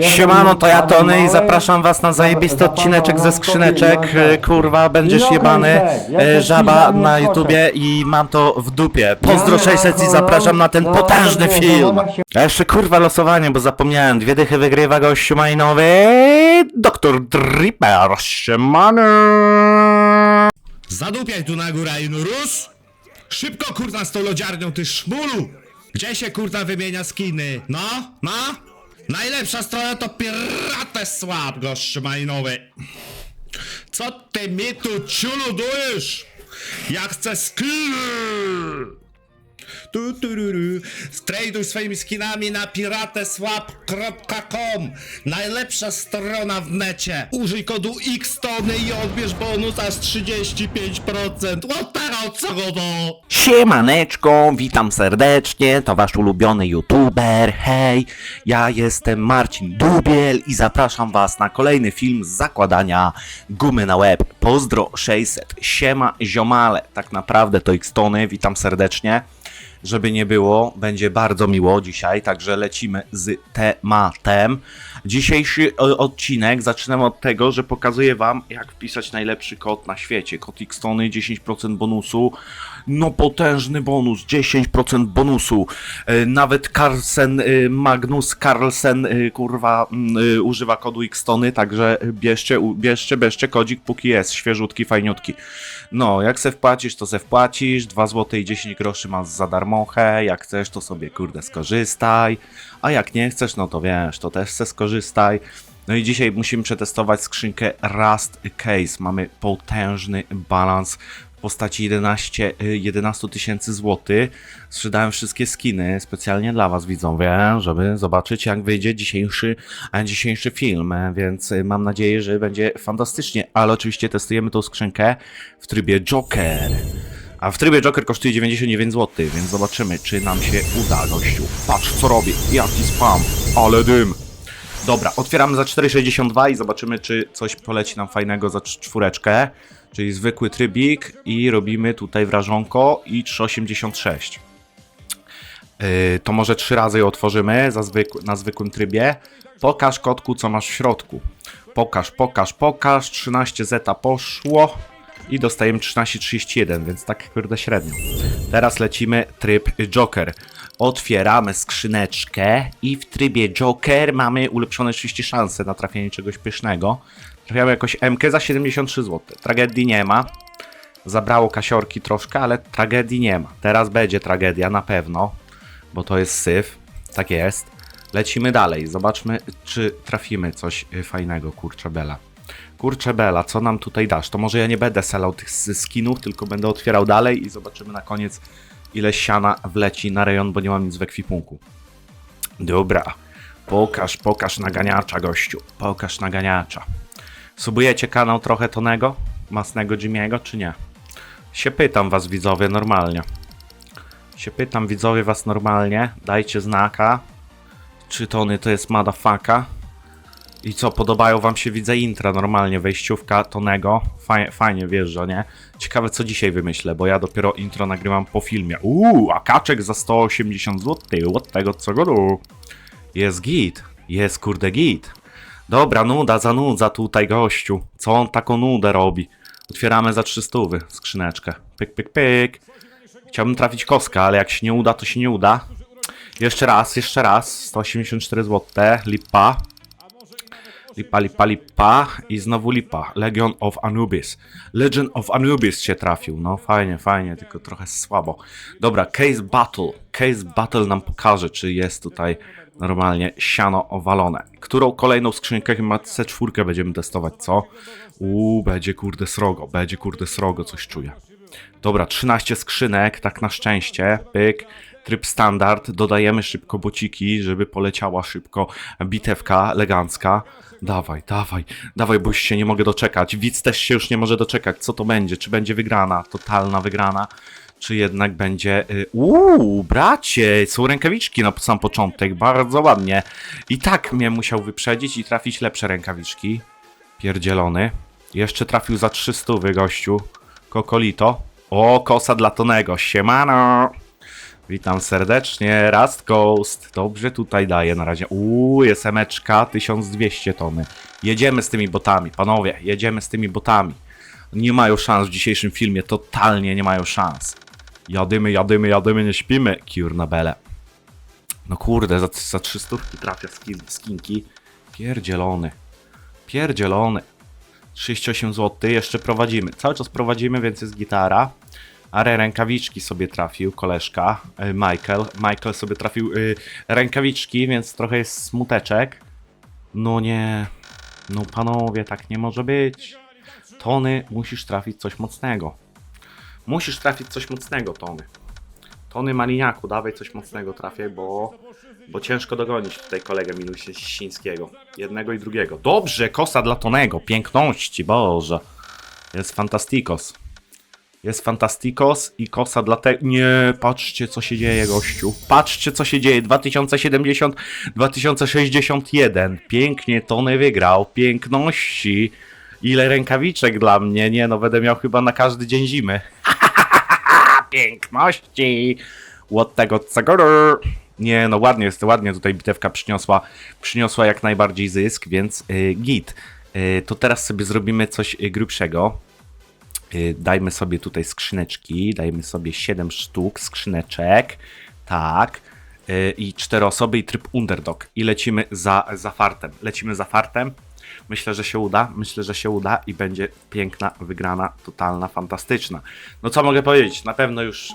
Siemano, to ja Tony i zapraszam was na zajebisty odcineczek ze skrzyneczek. Kurwa, będziesz jebany. E, Żaba na YouTubie i mam to w dupie. Pozdro 600 i zapraszam na ten potężny film. A jeszcze kurwa losowanie, bo zapomniałem. Dwie dychy wygrywa gościu majnowy. Doktor Dripper. Siemano. Zadupiaj tu na górę, Inurus! Szybko kurna z tą lodziarnią, ty szmulu! Gdzie się kurna wymienia skiny? No, no? Najlepsza strona to Piratę Słab, gościu majnowy! Co ty mi tu ciuludujesz? Ja chcę skiny! Tu, tu, ru, ru. Swoimi skinami na pirateswap.com Najlepsza strona w necie. Użyj kodu XTONY i odbierz bonus aż 35%. What teraz co go do? Siemaneczko, witam serdecznie, to wasz ulubiony youtuber, hej, ja jestem Marcin Dubiel i zapraszam was na kolejny film z zakładania gumy na łeb. Pozdro 600, siema ziomale, tak naprawdę to Xtony, witam serdecznie. Żeby nie było, będzie bardzo miło dzisiaj, także lecimy z tematem. Dzisiejszy odcinek zaczynamy od tego, że pokazuję Wam, jak wpisać najlepszy kod na świecie. Kod Xtony, 10% bonusu. No potężny bonus, 10% bonusu. E, Nawet Carlsen, e, Magnus Carlsen, e, kurwa, używa kodu Xtony, także bierzcie, bierzcie, bierzcie kodzik, póki jest, świeżutki, fajniutki. No, jak se wpłacisz, to se wpłacisz, 2 zł i 10 groszy masz za darmochę, jak chcesz, to sobie, kurde, skorzystaj, a jak nie chcesz, no to wiesz, to też se skorzystaj. No i dzisiaj musimy przetestować skrzynkę Rust Case. Mamy potężny balans postaci 11 y, 11 tysięcy złotych. Sprzedałem wszystkie skiny specjalnie dla Was, widzowie, żeby zobaczyć, jak wyjdzie dzisiejszy, a dzisiejszy film. e, Więc y, mam nadzieję, że będzie fantastycznie. Ale oczywiście testujemy tą skrzynkę w trybie Joker. A w trybie Joker kosztuje 99 zł, więc zobaczymy, czy nam się uda, gościu. Patrz, co robię, jaki spam, ale dym. Dobra, otwieramy za 4,62 i zobaczymy, czy coś poleci nam fajnego za cz- czwóreczkę. Czyli zwykły trybik i robimy tutaj wrażonko i 3,86. Yy, to może trzy razy ją otworzymy na zwykłym trybie. Pokaż kotku, co masz w środku. Pokaż, pokaż, pokaż. 13 zeta poszło. I dostajemy 13,31, więc tak kurde średnio. Teraz lecimy tryb Joker. Otwieramy skrzyneczkę i w trybie Joker mamy ulepszone oczywiście szanse na trafienie czegoś pysznego. Trafiamy jakoś MK za 73 zł. Tragedii nie ma. Zabrało kasiorki troszkę, ale tragedii nie ma. Teraz będzie tragedia na pewno, bo to jest syf. Tak jest. Lecimy dalej. Zobaczmy, czy trafimy coś fajnego, kurczę bela. Kurczę bela, co nam tutaj dasz? To może ja nie będę selał tych skinów, tylko będę otwierał dalej i zobaczymy na koniec, ile siana wleci na rejon, bo nie mam nic w ekwipunku. Dobra. Pokaż, pokaż naganiacza, gościu. Pokaż naganiacza. Subujecie kanał trochę Tonego? Masnego Jimmy'ego, czy nie? Się pytam was, widzowie, normalnie. Się pytam, widzowie, was normalnie. Dajcie znaka. Czy Tony to jest motherfucka? I co, podobają wam się, widzę, intra normalnie, wejściówka Tonego. Fajnie, fajnie wjeżdża, nie? Ciekawe, co dzisiaj wymyślę, bo ja dopiero intro nagrywam po filmie. Uuu, a kaczek za 180 zł. Od tego, co go tu? Jest git. Jest, kurde, git. Dobra, nuda zanudza tutaj gościu. Co on taką nudę robi? Otwieramy za 300 skrzyneczkę. Pyk, pyk, pyk. Chciałbym trafić kostka, ale jak się nie uda, to się nie uda. Jeszcze raz, jeszcze raz. 184 zł. Lipa. Lipa, lipa, lipa. I znowu lipa. Legion of Anubis. Legend of Anubis się trafił. No fajnie, fajnie, tylko trochę słabo. Dobra, Case Battle. Case Battle nam pokaże, czy jest tutaj normalnie siano owalone. Którą kolejną skrzynkę, chyba C4 będziemy testować, co? Uuu, będzie kurde srogo, będzie kurde srogo, coś czuję. Dobra, 13 skrzynek, tak na szczęście. Pyk. Tryb standard. Dodajemy szybko bociki, żeby poleciała szybko bitewka elegancka. Dawaj, dawaj, dawaj, bo się nie mogę doczekać. Widz też się już nie może doczekać. Co to będzie? Czy będzie wygrana? Totalna wygrana? Czy jednak będzie... y, Uuu, bracie, są rękawiczki na sam początek. Bardzo ładnie. I tak mnie musiał wyprzedzić i trafić lepsze rękawiczki. Pierdzielony. Jeszcze trafił za 300 gościu. Kokolito. O, kosa dla Tonego. Siemano. Witam serdecznie, Rust Ghost. Dobrze tutaj daje na razie. Uuu, jest emeczka, 1200 tony. Jedziemy z tymi botami, panowie, jedziemy z tymi botami. Nie mają szans w dzisiejszym filmie, totalnie nie mają szans. Jadymy, jadymy, jadymy, nie śpimy, kurna bele. No kurde, za, za 300 trafia skin, skinki. Pierdzielony. Pierdzielony. 38 zł, jeszcze prowadzimy. Cały czas prowadzimy, więc jest gitara. Ale rękawiczki sobie trafił koleżka y, Michael. Michael sobie trafił y, rękawiczki, więc trochę jest smuteczek. No nie. No panowie, tak nie może być. Tony, musisz trafić coś mocnego. Musisz trafić coś mocnego, Tony. Tony Maliniaku, dawaj coś mocnego trafię, bo, bo ciężko dogonić tutaj kolegę Milusińskiego. Jednego i drugiego. Dobrze, kosa dla Tonego. Piękności, Boże. Jest fantastikos. Jest fantastikos i kosa dla te... Nie, patrzcie co się dzieje, gościu. Patrzcie co się dzieje. 2070, 2061. Pięknie Tony wygrał. Piękności. Ile rękawiczek dla mnie. Nie no, będę miał chyba na każdy dzień zimy. Piękności. Od tego cegoro. Nie no, ładnie jest, ładnie tutaj bitewka przyniosła, przyniosła jak najbardziej zysk, więc y, git. Y, to teraz sobie zrobimy coś y, grubszego. Y, dajmy sobie tutaj skrzyneczki, dajmy sobie 7 sztuk skrzyneczek, tak, y, i 4 osoby i tryb underdog. I lecimy za, za fartem, lecimy za fartem, myślę, że się uda, myślę, że się uda i będzie piękna, wygrana, totalna, fantastyczna. No co mogę powiedzieć, na pewno już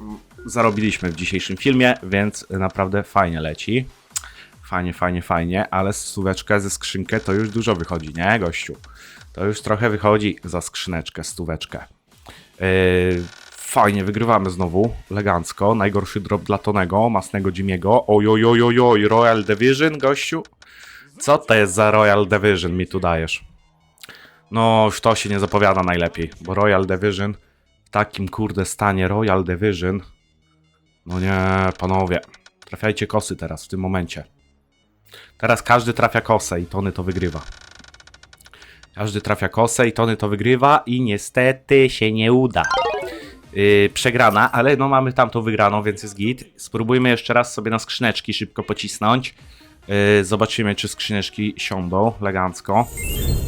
mm, zarobiliśmy w dzisiejszym filmie, więc naprawdę fajnie leci. Fajnie, fajnie, fajnie, ale stóweczkę ze skrzynkę to już dużo wychodzi, nie gościu? To już trochę wychodzi za skrzyneczkę, stóweczkę. Yy, fajnie, wygrywamy znowu, elegancko. Najgorszy drop dla Tonego, masnego Jimiego. Oj, oj, oj, oj, oj, Royal Division, gościu? Co to jest za Royal Division mi tu dajesz? No, już to się nie zapowiada najlepiej, bo Royal Division w takim kurde stanie Royal Division. No nie, panowie. Trafiajcie kosy teraz, w tym momencie. Teraz każdy trafia kosę i Tony to wygrywa. Każdy trafia kosę i Tony to wygrywa i niestety się nie uda. Yy, przegrana, ale no mamy tamtą wygraną, więc jest git. Spróbujmy jeszcze raz sobie na skrzyneczki szybko pocisnąć. Yy, zobaczymy, czy skrzyneczki siądą elegancko.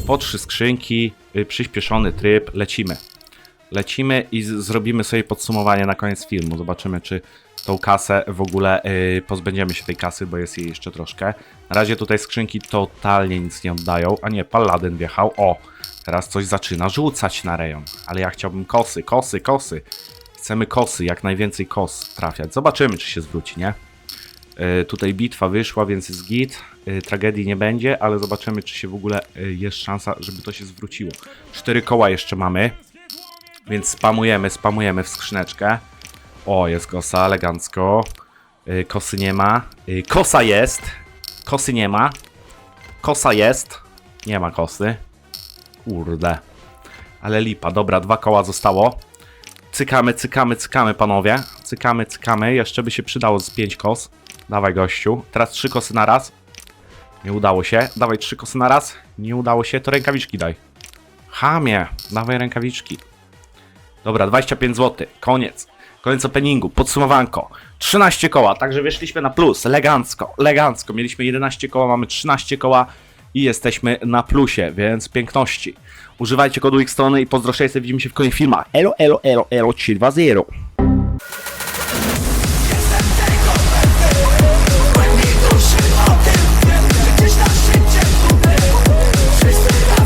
Po trzy skrzynki, yy, przyspieszony tryb, lecimy. Lecimy i zrobimy sobie podsumowanie na koniec filmu. Zobaczymy, czy tą kasę w ogóle yy, pozbędziemy się tej kasy, bo jest jej jeszcze troszkę. Na razie tutaj skrzynki totalnie nic nie oddają. A nie, Paladyn wjechał. O, teraz coś zaczyna rzucać na rejon. Ale ja chciałbym kosy, kosy, kosy. Chcemy kosy, jak najwięcej kos trafiać. Zobaczymy, czy się zwróci, nie? Yy, tutaj bitwa wyszła, więc jest git. Yy, tragedii nie będzie, ale zobaczymy, czy się w ogóle yy, jest szansa, żeby to się zwróciło. Cztery koła jeszcze mamy. Więc spamujemy, spamujemy w skrzyneczkę. O, jest kosa, elegancko. Yy, kosy nie ma. Yy, kosa jest. Kosy nie ma. Kosa jest. Nie ma kosy. Kurde. Ale lipa. Dobra, dwa koła zostało. Cykamy, cykamy, cykamy, panowie. Cykamy, cykamy. Jeszcze by się przydało z pięć kos. Dawaj, gościu. Teraz trzy kosy na raz. Nie udało się. Dawaj trzy kosy na raz. Nie udało się. To rękawiczki daj. Hamie. Dawaj rękawiczki. Dobra, 25 zł. Koniec. Koniec openingu. Podsumowanko. 13 koła, także wyszliśmy na plus. Elegancko, elegancko. Mieliśmy 11 koła, mamy 13 koła i jesteśmy na plusie, więc piękności. Używajcie kodu Xtony i pozdro 600. Widzimy się w kolejnych filmach. Elo, elo, elo, elo, 320.